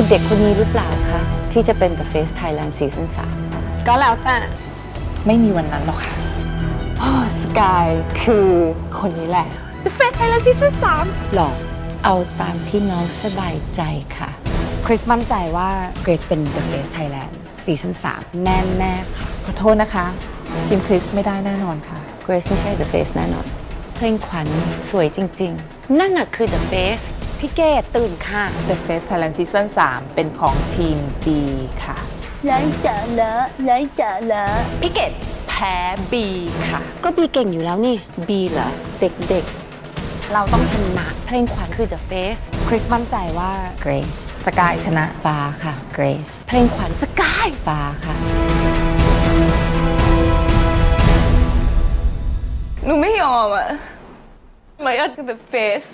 คือเด็กคนนี้หรือเปล่าคะ ที่จะเป็น The Face Thailand Season ก็แล้วแต่ ไม่มีวันนั้นหรอกค่ะโอ้สกายคือคนนี้แหละ The Face Thailand Season 3หลอกเอาตามที่น้องสบายใจค่ะ3คริสมั่นใจว่าเกรซเป็น The Face Thailand Season 3 แน่แน่ๆค่ะ ขอโทษนะคะ ทีมคริสไม่ได้แน่นอนค่ะ Grace ไม่ใช่ The Face แน่นอน เพลงขวัญสวยจริง ๆ นั่นน่ะคือ The Face พี่เกดตื่นค่ะ The Face Thailand Season 3 เป็นของทีม B ค่ะ ไร้สาระไร้สาระพี่เกดแพ้ B ค่ะ ก็บีเก่งอยู่แล้วนี่ B เหรอ เด็กเราต้องชนะๆเพลงขวัญคือ The Face คริสมั่นใจว่าเกรซสกายชนะฟ้าค่ะเกรซเพลงขวัญสกายฟ้าค่ะ หนูไม่ยอมอะมายาคือ the face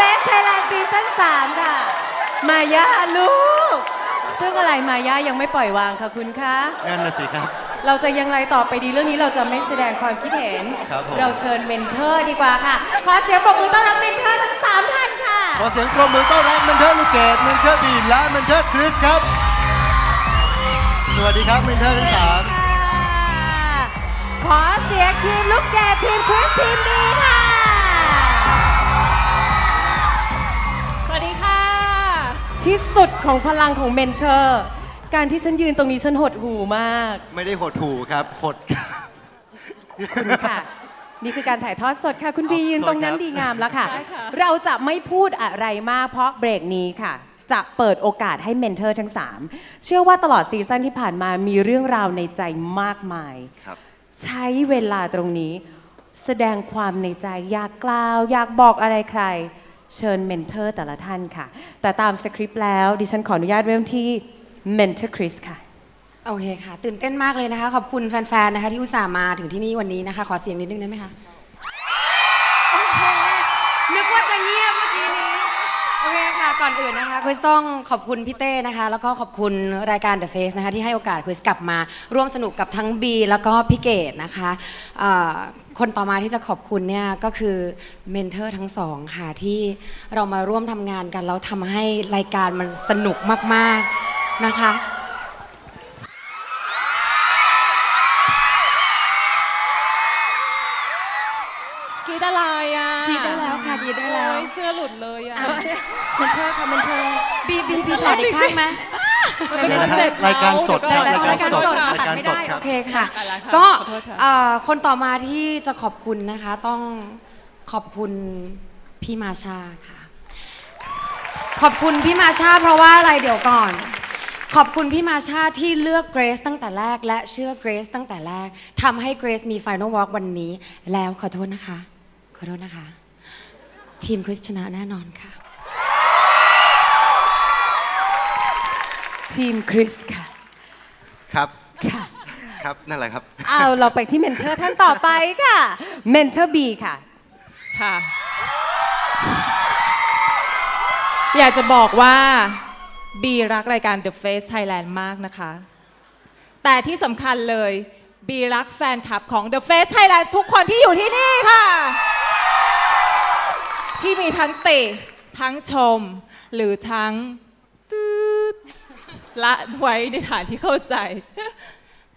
รับเข้าสู่ The Face Thailand Season 3ค่ะ มายาลูก ซึ่งอะไรมายายังไม่ปล่อยวางค่ะคุณคะ นั่นน่ะสิครับ เราจะยังไงต่อไปดีเรื่องนี้เราจะไม่แสดงความคิดเห็น ครับผม เราเชิญเมนเทอร์ดีกว่าค่ะ ขอเสียงปรบมือต้อนรับเมนเทอร์ทั้ง 3 ท่านค่ะ ขอเสียงปรบมือต้อนรับเมนเทอร์ลูกเกดเมนเทอร์บีและเมนเทอร์คริสครับ สวัสดีครับเมนเทอร์ทั้งสาม ขอเสียงทีมลูกแก่ทีมคริสทีมบีค่ะ ที่สุดของพลังของเมนเทอร์ การที่ฉันยืนตรงนี้ฉันหดหูมากไม่ได้หดถูครับหดคุณค่ะ นี่คือการถ่ายทอดสดค่ะ คุณบีขอบคุณยืนตรงนั้นครับดีงามแล้วค่ะ เราจะไม่พูดอะไรมากเพราะเบรกนี้ค่ะ จะเปิดโอกาสให้เมนเทอร์ทั้ง 3 เชื่อว่าตลอดซีซั่นที่ผ่านมามีเรื่องราวในใจมากมาย ครับ ใช้เวลาตรงนี้ แสดงความในใจอยากกล่าว อยากบอกอะไรใคร เชิญเมนเทอร์แต่ละท่านค่ะ แต่ตามสคริปต์แล้ว ดิฉันขออนุญาตเริ่มที่เมนเทอร์คริสค่ะ โอเคค่ะ ตื่นเต้นมากเลยนะคะ ขอบคุณแฟนๆนะคะที่อุตส่าห์มาถึงที่นี่วันนี้นะคะ ขอเสียงนิดนึงได้ไหมคะ โอเค นึกว่าจะเงียบเมื่อกี้นี้ โอเคค่ะ ก่อนอื่นนะคะคริสต้องขอบคุณพี่เต้นะคะ แล้วก็ขอบคุณรายการ The Face นะคะที่ให้โอกาสคริสกลับมาร่วมสนุกกับทั้งบีแล้วก็พี่เกดนะคะเอ่อ คนต่อมาที่จะขอบคุณเนี่ยก็คือเมนเทอร์ทั้งสองค่ะที่เรามาร่วมทำงานกันแล้วทำให้รายการมันสนุกมากๆนะคะ กรีดอะไรอะกรี๊ดได้แล้วค่ะกรี๊ดได้แล้ว โอ๊ยเสื้อหลุดเลยอะ เมนเทอร์ค่ะเมนเทอร์บีบีบีถอดอีกข้างไหม มันเป็นคอนเซ็ปต์รายการสดเขครับเดี๋ยวรายการสดค่ะรายตัดการไม่สดได้ ครัโอบ เคค่ะ ได้แล้วค่ะก็ขอโทษค่ะ เอ่อคนต่อมาที่จะขอบคุณนะคะ ต้องขอบคุณพี่มาชาค่ะ ขอบคุณพี่มาชาเพราะว่าอะไรเดี๋ยวก่อน ขอบคุณพี่มาชาที่เลือกเกรซตั้งแต่แรก และเชื่อเกรซตั้งแต่แรกทำให้เกรซมี Final Walk วันนี้ แล้วขอโทษนะคะ ขอโทษนะคะ ทีมคริสชนะแน่นอนค่ะ ทีมคริสค่ะ ครับ ค่ะ ครับ นั่นแหละครับ เอาเราไปที่เมนเทอร์ท่านต่อไปค่ะ เมนเทอร์บีค่ะ ค่ะ อยากจะบอกว่าบีรักรายการ The Face Thailand มากนะคะ แต่ที่สำคัญเลยบีรักแฟนคลับของ The Face Thailand ทุกคนที่อยู่ที่นี่ค่ะ ที่มีทั้งติทั้งชม หรือทั้งตืด ละไว้ในฐานที่เข้าใจ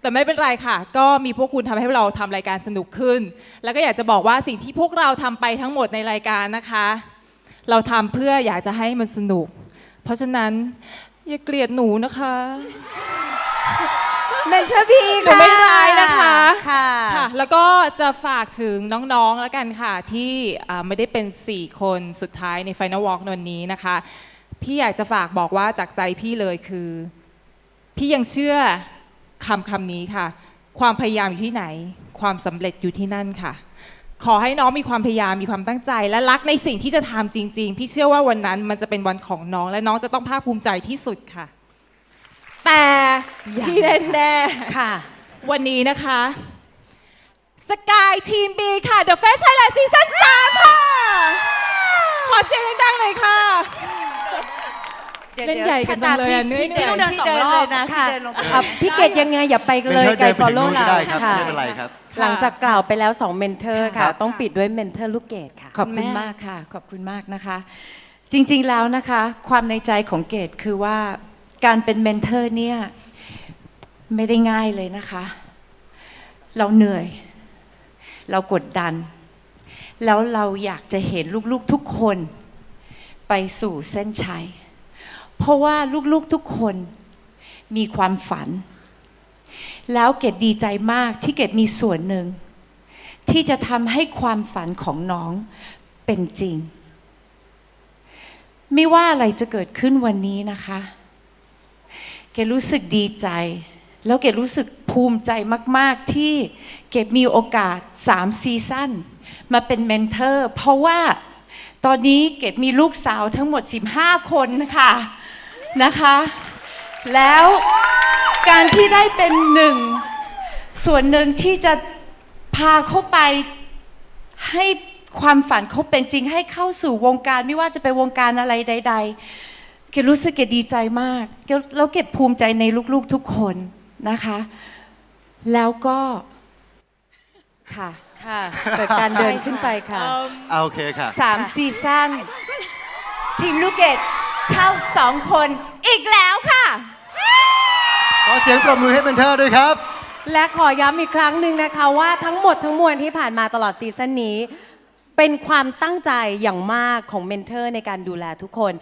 แต่ไม่เป็นไรค่ะ ก็มีพวกคุณทำให้เราทำรายการสนุกขึ้น แล้วก็อยากจะบอกว่าสิ่งที่พวกเราทำไปทั้งหมดในรายการนะคะ เราทำเพื่ออยากจะให้มันสนุก เพราะฉะนั้นอย่าเกลียดหนูนะคะเมนเทอร์บีหนูค่ะไม่ร้ายนะคะค่ะค่ะแล้วก็จะฝากถึงน้องๆแล้วกันค่ะ ที่อ่าไม่ได้เป็น 4 คนสุดท้ายใน Final Walk ในวันนี้นะคะ พี่อยากจะฝากบอกว่าจากใจพี่เลยคือ พี่ยังเชื่อคำคำนี้ค่ะ ความพยายามอยู่ที่ไหน ความสำเร็จอยู่ที่นั่นค่ะ ขอให้น้องมีความพยายามมีความตั้งใจ และรักในสิ่งที่จะทำจริง ๆ พี่เชื่อว่าวันนั้นมันจะเป็นวันของน้อง และน้องจะต้องภาคภูมิใจที่สุดค่ะ แต่ที่แน่ๆค่ะ วันนี้นะคะสกายทีม B ค่ะ The Face Thailand Season 3ค่ะ ขอเสียงดังๆหน่อยค่ะ เล่นใหญ่กันจังเลยอะเหนื่อย พี่ต้องเดินสองรอบนะค่ะเดินลงไป อะพี่เกดยังไงอย่าไปเมนเลเทยอร์ไกลเดินไปถึง follow นู้นก็เราได้ครับค่ะไม่เป็นไรครับ หลังจากกล่าวไปแล้ว 2 เมนเทอร์ค่ะค่ะต้องปิดด้วยเมนเทอร์ลูกเกดค่ะ ขอบคุณมากค่ะ ขอบคุณมากนะคะ จริงๆแล้วนะคะ ความในใจของเกดคือว่าการเป็นเมนเทอร์เนี่ย ไม่ได้ง่ายเลยนะคะ เราเหนื่อย เรากดดัน แล้วเราอยากจะเห็นลูกๆทุกคน ไปสู่เส้นชัย เพราะว่าลูกๆทุกคนมีความฝัน แล้วเกดดีใจมากที่เกดมีส่วนหนึ่ง ที่จะทำให้ความฝันของน้องเป็นจริง ไม่ว่าอะไรจะเกิดขึ้นวันนี้นะคะ เกดรู้สึกดีใจ แล้วเกดรู้สึกภูมิใจมาก ๆ ที่เกดมีโอกาส3ซีซั่นมาเป็นเมนเทอร์ เพราะว่าตอนนี้เกดมีลูกสาวทั้งหมด 15 คนค่ะ นะคะ แล้วการที่ได้เป็นหนึ่ง ส่วนหนึ่งที่จะพาเขาไปให้ความฝันเขาเป็นจริงให้เข้าสู่วงการไม่ว่าจะเป็นวงการอะไรใด ๆ เกดรู้สึกเกดดีใจมากเกดแล้วเก็บภูมิใจในลูกๆทุกคนนะคะ แล้วก็ค่ะค่ะเกิดการเดินขึ้นไปค่ะ เอาโอเคค่ะ สามซีซั่นทีมลูกเกด เข้าสองคนอีกแล้วค่ะ ขอเสียงปรบมือให้เมนเทอร์ด้วยครับ และขอย้ำอีกครั้งหนึ่งนะคะว่าทั้งหมดทั้งมวลที่ผ่านมาตลอดซีซั่นนี้ เป็นความตั้งใจอย่างมากของเมนเทอร์ในการดูแลทุกคน